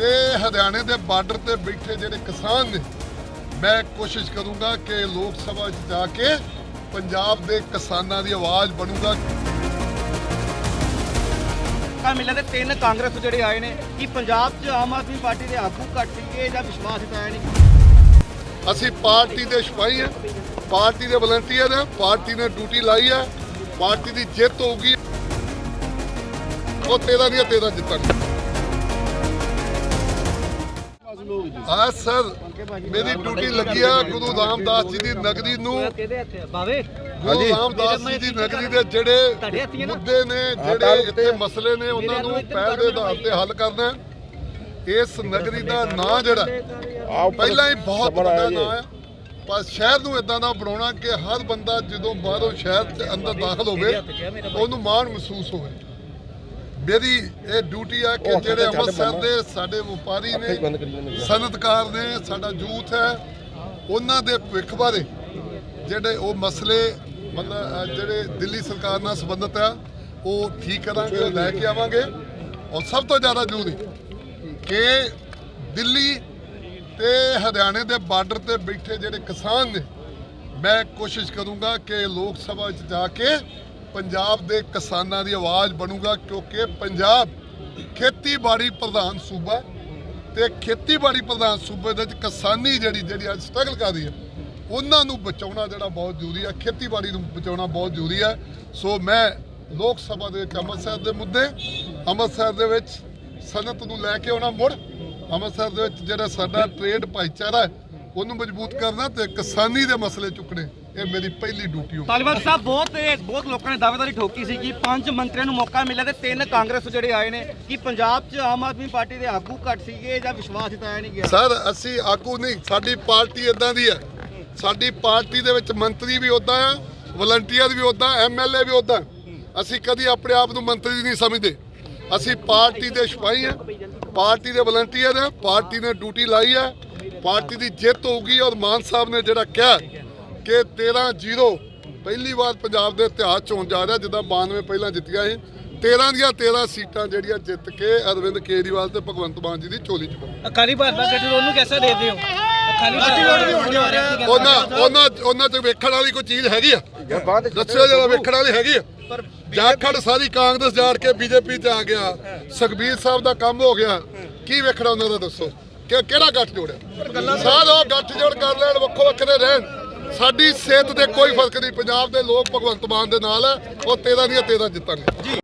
ਤੇ ਹਰਿਆਣੇ ਦੇ ਬਾਰਡਰ ਤੇ ਬੈਠੇ ਜਿਹੜੇ ਕਿਸਾਨ ਨੇ ਮੈਂ ਕੋਸ਼ਿਸ਼ ਕਰੂੰਗਾ ਕਿ ਲੋਕ ਸਭਾ 'ਚ ਜਾ ਕੇ ਪੰਜਾਬ ਦੇ ਕਿਸਾਨਾਂ ਦੀ ਆਵਾਜ਼ ਬਣੂਗਾ। ਕਾ ਮਿਲਿਆ ਤੇ ਤਿੰਨ ਕਾਂਗਰਸ ਜਿਹੜੇ ਆਏ ਨੇ ਕਿ ਪੰਜਾਬ 'ਚ ਆਮ ਆਦਮੀ ਪਾਰਟੀ ਦੇ ਆਗੂ ਘੱਟ ਸੀਗੇ ਜਾਂ ਵਿਸ਼ਵਾਸ ਜਤਾਇਆ ਨਹੀਂ? ਅਸੀਂ ਪਾਰਟੀ ਦੇ ਸਿਪਾਹੀ ਹਾਂ ਪਾਰਟੀ ਦੇ ਵਲੰਟੀਅਰ ਹਾਂ ਪਾਰਟੀ ਨੇ ਡਿਊਟੀ ਲਾਈ ਹੈ ਪਾਰਟੀ ਦੀ ਜਿੱਤ ਹੋਊਗੀ। ਉਹ ਤੇਰਾ ਦੀਆਂ ਤੇਰਾ ਜਿੱਤਾਂਗੇ ਹਾਂ ਸਰ ਮੇਰੀ ਡਿਊਟੀ ਲੱਗੀ ਆ ਗੁਰੂ ਰਾਮਦਾਸ ਜੀ ਦੀ ਨਗਰੀ ਨੂੰ। ਗੁਰੂ ਰਾਮਦਾਸ ਜੀ ਦੀ ਨਗਰੀ ਦੇ ਜਿਹੜੇ? ਮੁੱਦੇ ਨੇ ਜਿਹੜੇ ਇੱਥੇ ਮਸਲੇ ਨੇ ਉਹਨਾਂ ਨੂੰ ਪਹਿਲ ਦੇ ਆਧਾਰ ਤੇ ਹੱਲ ਕਰਨਾ। ਇਸ ਨਗਰੀ ਦਾ ਨਾਂ ਜਿਹੜਾ ਪਹਿਲਾਂ ਹੀ ਬਹੁਤ ਵੱਡਾ ਨਾਂ ਹੈ। ਪਰ ਸ਼ਹਿਰ ਨੂੰ ਇਦਾਂ ਦਾ ਬਣਾਉਣਾ ਕਿ ਹਰ ਬੰਦਾ ਜਦੋਂ ਬਾਹਰੋਂ ਸ਼ਹਿਰ ਦੇ ਅੰਦਰ ਦਾਖਲ ਹੋਵੇ ਉਹਨੂੰ ਮਾਣ ਮਹਿਸੂਸ ਹੋਵੇ। ਮੇਰੀ ਇਹ ਡਿਊਟੀ ਆ ਕਿ ਜਿਹੜੇ ਅੰਮ੍ਰਿਤਸਰ ਦੇ ਸਾਡੇ ਵਪਾਰੀ ਨੇ ਸਨਅਤਕਾਰ ਨੇ ਸਾਡਾ ਯੂਥ ਹੈ ਉਹਨਾਂ ਦੇ ਭਵਿੱਖ ਬਾਰੇ ਜਿਹੜੇ ਉਹ ਮਸਲੇ ਮਤਲਬ ਜਿਹੜੇ ਦਿੱਲੀ ਸਰਕਾਰ ਨਾਲ ਸੰਬੰਧਿਤ ਆ ਉਹ ਠੀਕ ਕਰਾਂਗੇ ਲੈ ਕੇ ਆਵਾਂਗੇ। ਔਰ ਸਭ ਤੋਂ ਜ਼ਿਆਦਾ ਜ਼ਰੂਰੀ ਕਿ ਦਿੱਲੀ ਤੇ ਹਰਿਆਣੇ ਦੇ ਬਾਰਡਰ ਤੇ ਬੈਠੇ ਜਿਹੜੇ ਕਿਸਾਨ ਨੇ ਮੈਂ ਕੋਸ਼ਿਸ਼ ਕਰੂੰਗਾ ਕਿ ਲੋਕ ਸਭਾ 'ਚ ਜਾ ਕੇ ਪੰਜਾਬ ਦੇ ਕਿਸਾਨਾਂ ਦੀ ਆਵਾਜ਼ ਬਣੂਗਾ ਕਿਉਂਕਿ ਪੰਜਾਬ ਖੇਤੀਬਾੜੀ ਪ੍ਰਧਾਨ ਸੂਬਾ ਹੈ ਤੇ ਖੇਤੀਬਾੜੀ ਪ੍ਰਧਾਨ ਸੂਬੇ ਦੇ ਵਿੱਚ ਕਿਸਾਨੀ ਜਿਹੜੀ ਜਿਹੜੀ ਅੱਜ ਸਟਰਗਲ ਕਰ ਰਹੀ ਹੈ, ਉਹਨਾਂ ਨੂੰ ਬਚਾਉਣਾ ਜਿਹੜਾ ਬਹੁਤ ਜ਼ਰੂਰੀ ਹੈ, ਖੇਤੀਬਾੜੀ ਨੂੰ ਬਚਾਉਣਾ ਬਹੁਤ ਜ਼ਰੂਰੀ ਹੈ। ਸੋ ਮੈਂ ਲੋਕ ਸਭਾ ਦੇ ਵਿੱਚ ਅੰਮ੍ਰਿਤਸਰ ਦੇ ਮੁੱਦੇ, ਅੰਮ੍ਰਿਤਸਰ ਦੇ ਵਿੱਚ ਸਨਅਤ ਨੂੰ ਲੈ ਕੇ ਆਉਣਾ ਮੁੜ, ਅੰਮ੍ਰਿਤਸਰ ਦੇ ਵਿੱਚ ਜਿਹੜਾ ਸਾਡਾ ਟ੍ਰੇਡ ਭਾਈਚਾਰਾ ਉਹਨੂੰ ਮਜ਼ਬੂਤ ਕਰਨਾ ਤੇ ਕਿਸਾਨੀ ਦੇ ਮਸਲੇ ਚੁੱਕਣੇ। ਇਹ ਮੇਰੀ ਪਹਿਲੀ ਡਿਊਟੀ ਹੋਊ ਤਾਲੀਬਾਨ ਸਾਹਿਬ ਬਹੁਤ ਬਹੁਤ ਲੋਕਾਂ ਨੇ ਦਾਅਵੇਦਾਰੀ ਠੋਕੀ ਸੀ ਕਿ ਪੰਜ ਮੰਤਰੀਆਂ ਨੂੰ ਮੌਕਾ ਮਿਲਿਆ ਤੇ ਤਿੰਨ ਕਾਂਗਰਸ ਜਿਹੜੇ ਆਏ ਨੇ ਕਿ ਪੰਜਾਬ 'ਚ ਆਮ ਆਦਮੀ ਪਾਰਟੀ ਦੇ ਆਗੂ ਘੱਟ ਸੀਗੇ ਜਾਂ ਵਿਸ਼ਵਾਸ ਜਤਾਇਆ ਨਹੀਂ ਗਿਆ? ਸਰ ਅਸੀਂ ਆਗੂ ਨਹੀਂ ਸਾਡੀ ਪਾਰਟੀ ਇਦਾਂ ਦੀ ਹੈ। ਸਾਡੀ ਪਾਰਟੀ ਦੇ ਵਿੱਚ ਮੰਤਰੀ ਵੀ ਉਦਾਂ ਆ ਵਲੰਟੀਅਰ ਵੀ ਉਦਾਂ ਐਮਐਲਏ ਵੀ ਉਦਾਂ ਅਸੀਂ ਕਦੀ ਆਪਣੇ ਆਪ ਨੂੰ ਮੰਤਰੀ ਨਹੀਂ ਸਮਝਦੇ। ਅਸੀਂ ਪਾਰਟੀ ਦੇ ਸਿਪਾਹੀ ਹਾਂ ਪਾਰਟੀ ਦੇ ਵਲੰਟੀਅਰ ਹਾਂ ਪਾਰਟੀ ਨੇ ਡਿਊਟੀ ਲਾਈ ਹੈ ਪਾਰਟੀ ਦੀ ਜਿੱਤ ਹੋਊਗੀ ਔਰ ਮਾਨ ਸਾਹਿਬ ਨੇ ਜਿਹੜਾ ਕਿਹਾ ਕਿ 13-0 ਪਹਿਲੀ ਵਾਰ ਪੰਜਾਬ ਦੇ ਇਤਿਹਾਸ ਚ ਹੋਣ ਜਾ ਰਿਹਾ ਜਿੱਦਾਂ 92 ਪਹਿਲਾਂ ਜਿੱਤੀਆਂ ਸੀ। 13 ਦੀਆਂ 13 ਸੀਟਾਂ ਜਿਹੜੀਆਂ ਜਿੱਤ ਕੇ ਅਰਵਿੰਦ ਕੇਜਰੀਵਾਲ ਤੇ ਭਗਵੰਤ ਮਾਨ ਜੀ ਦੀ ਝੋਲੀ ਚ ਪਾਉਣਗੇ ਅਕਾਲੀ ਭਾਜਪਾ ਗਠਜੋੜ ਨੂੰ ਕਿਵੇਂ ਦੇਖਦੇ ਹੋ ਉਹਨਾਂ ਉਹਨਾਂ ਉਹਨਾਂ ਚ ਵੇਖਣ ਵਾਲੀ ਕੋਈ ਚੀਜ਼ ਹੈਗੀ ਆ? ਦੱਸਿਓ ਜਰਾ ਵੇਖਣ ਵਾਲੀ ਹੈਗੀ ਆ? ਜਾਖੜ ਸਾਰੀ ਕਾਂਗਰਸ ਜਾੜ ਕੇ ਬੀਜੇਪੀ ਤੇ ਆ ਗਿਆ। ਸੁਖਬੀਰ ਸਾਹਿਬ ਦਾ ਕੰਮ ਹੋ ਗਿਆ। ਕੀ ਵੇਖਣਾ ਉਹਨਾਂ ਦਾ ਦੱਸੋ? ਕਿ ਕਿਹੜਾ ਗੱਠ ਜੋੜਿਆ ਸਾਰੇ ਉਹ ਗੱਠ ਜੋੜ ਕਰ ਲੈਣ ਵੱਖੋ ਵੱਖਰੇ ਰਹਿਣ। ਸਾਡੀ ਸਿਹਤ ਤੇ ਕੋਈ ਫ਼ਰਕ ਨਹੀਂ। ਪੰਜਾਬ ਦੇ ਲੋਕ ਭਗਵੰਤ ਮਾਨ ਦੇ ਨਾਲ ਹੈ ਉਹ 13 ਦੀਆਂ 13 ਜਿੱਤਾਂਗੇ।